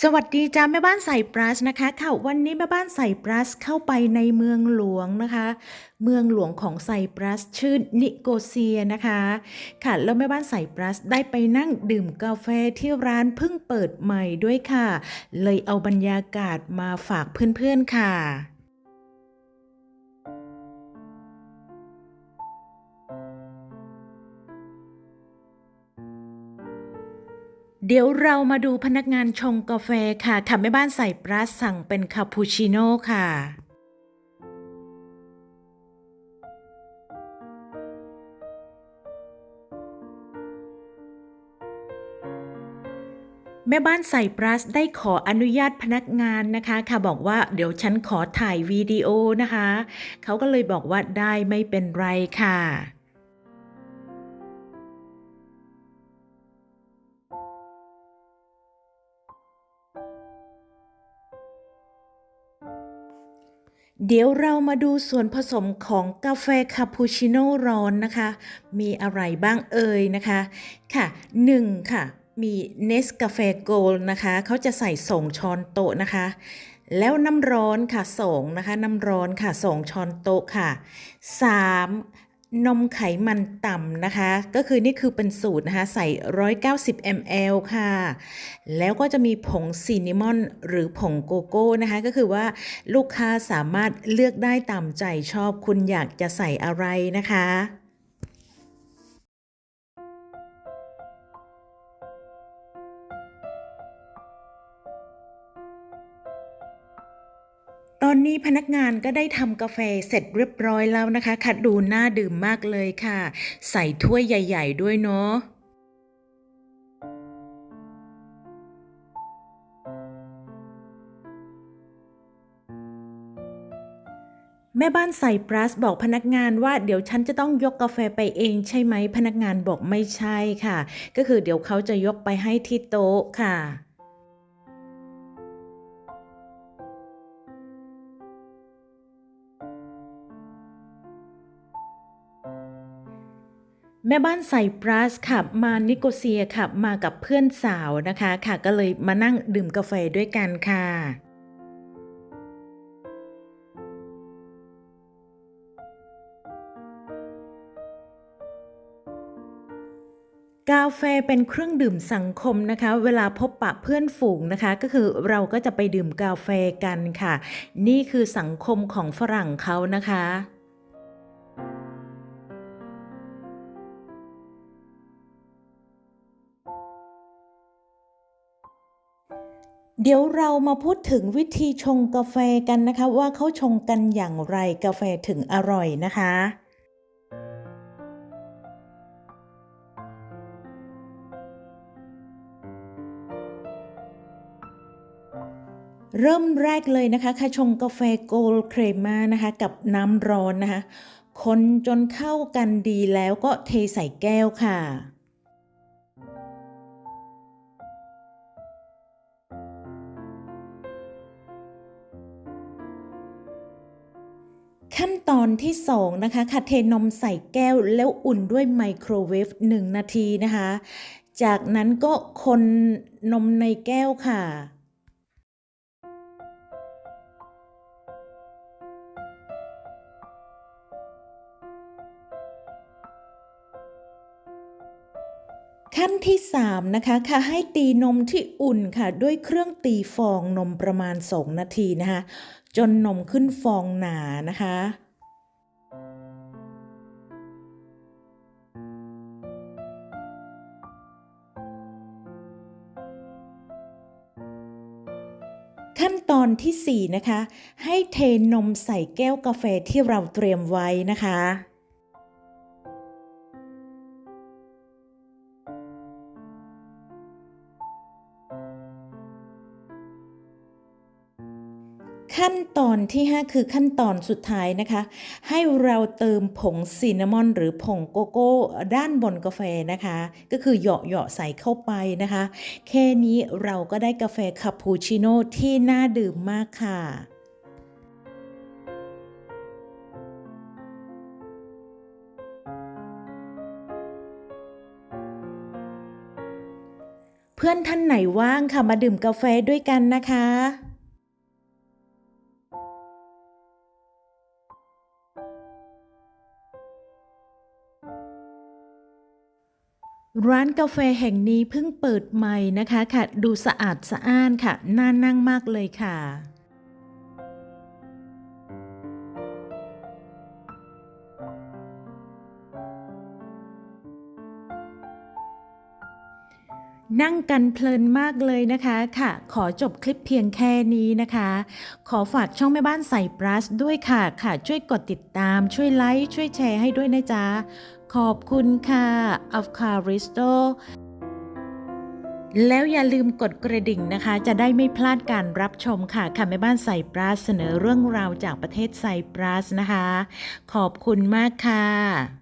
สวัสดีจ้าแม่บ้านใส่ปลัสนะคะค่ะวันนี้แม่บ้านใส่ปลัสเข้าไปในเมืองหลวงนะคะ เมืองหลวงของไซปรัสชื่อนิโกเซียนะคะ ค่ะแล้วแม่บ้านใส่ปลัสได้ไปนั่งดื่มกาแฟที่ร้านเพิ่งเปิดใหม่ด้วยค่ะ เลยเอาบรรยากาศมาฝากเพื่อนๆค่ะ เดี๋ยวเรามาดูพนักงานชงกาแฟค่ะค่ะแม่บ้านใส่ปลัสสั่งเป็นคาปูชิโน่ค่ะ แม่บ้านใส่ปลัสได้ขออนุญาตพนักงานนะคะ ค่ะบอกว่าเดี๋ยวฉันขอถ่ายวิดีโอนะคะ เขาก็เลยบอกว่าได้ไม่เป็นไรค่ะ เดี๋ยวเรามาดูส่วนผสมของกาแฟคาปูชิโน่ร้อนนะคะ มีอะไรบ้างเอ่ยนะคะ ค่ะ1ค่ะ มีเนสกาแฟโกลนะคะ เขาจะใส่สองช้อนโต๊ะนะคะ แล้วน้ำร้อนค่ะสองนะคะ น้ำร้อนค่ะสองช้อนโต๊ะค่ะ 3. นมไขมันต่ำนะคะ ก็คือนี่คือเป็นสูตรนะคะ ใส่ 190 ml ค่ะ แล้วก็จะมีผงซินิมอน หรือผงโกโก้นะคะ ก็คือว่าลูกค้าสามารถเลือกได้ตามใจชอบคุณอยากจะใส่อะไรนะคะ อนนี้พนักงานก็ได้ทำกาแฟเสร็จเรียบร้อยแล้วนะคะค่ะดูน่าดื่มมากเลยค่ะ ใส่ถ้วยใหญ่ ๆ ด้วยเนาะแม่บ้านใส่ปลัสบอกพนักงานว่าเดี๋ยวฉันจะต้องยกกาแฟไปเองใช่ไหมพนักงานบอกไม่ใช่ค่ะ ก็คือเดี๋ยวเขาจะยกไปให้ที่โต๊ะค่ะ แม่บ้านใส่ปลัสค่ะมานิโกเซียค่ะมากับเพื่อนสาวนะคะค่ะก็เลยมานั่งดื่มกาแฟด้วยกันค่ะกาแฟเป็นเครื่องดื่มสังคมนะคะ เวลาพบปะเพื่อนฝูงนะคะ ก็คือเราก็จะไปดื่มกาแฟกันค่ะ นี่คือสังคมของฝรั่งเขานะคะ เดี๋ยวเรามาพูดถึงวิธีชงกาแฟกันนะคะ ว่าเขาชงกันอย่างไรกาแฟถึงอร่อยนะคะ เริ่มแรกเลยนะคะค่ะชงกาแฟโกลเครมานะคะ กับน้ำร้อนนะคะคนจนเข้ากันดีแล้วก็เทใส่แก้วค่ะ ขั้นตอนที่2นะคะค่ะเทนมใส่แก้วแล้วอุ่นด้วยไมโครเวฟ1 นาทีนะคะ จากนั้นก็คนนมในแก้วค่ะขั้นที่ 3 นะคะค่ะให้ตีนมที่อุ่นค่ะ ด้วยเครื่องตีฟองนมประมาณ 2 นาทีนะคะ จนนมขึ้นฟองหนานะคะ ขั้นตอนทีสี่ 4 นะคะ ให้เทนมใส่แก้วกาแฟที่เราเตรียมไว้นะคะ ขั้นตอนที่ 5 คือขั้นตอนสุดท้ายนะคะ ให้เราเติมผงซินนามอน หรือผงโกโก้ด้านบนกาแฟนะคะ ก็คือเหยาะเหาะใส่เข้าไปนะคะ แค่นี้เราก็ได้กาแฟคาปูชิโน่ที่น่าดื่มมากค่ะเพื่อนท่านไหนว่างค่ะมาดื่มกาแฟด้วยกันนะคะ ร้านกาแฟแห่งนี้เพิ่งเปิดใหม่นะคะค่ะ ดูสะอาดสะอ้านค่ะ น่านั่งมากเลยค่ะ นั่งกันเพลินมากเลยนะคะค่ะ ขอจบคลิปเพียงแค่นี้นะคะ ขอฝากช่องแม่บ้านใส่ปลัสด้วยค่ะค่ะ ช่วยกดติดตามช่วยไลค์ช่วยแชร์ให้ด้วยนะจ๊ะ ขอบคุณค่ะอัฟคาริสโตแล้วอย่าลืมกดกระดิ่งนะคะ จะได้ไม่พลาดการรับชมค่ะค่ะแม่บ้านไซปรัสเสนอเรื่องราวจากประเทศไซปรัสนะคะ ขอบคุณมากค่ะ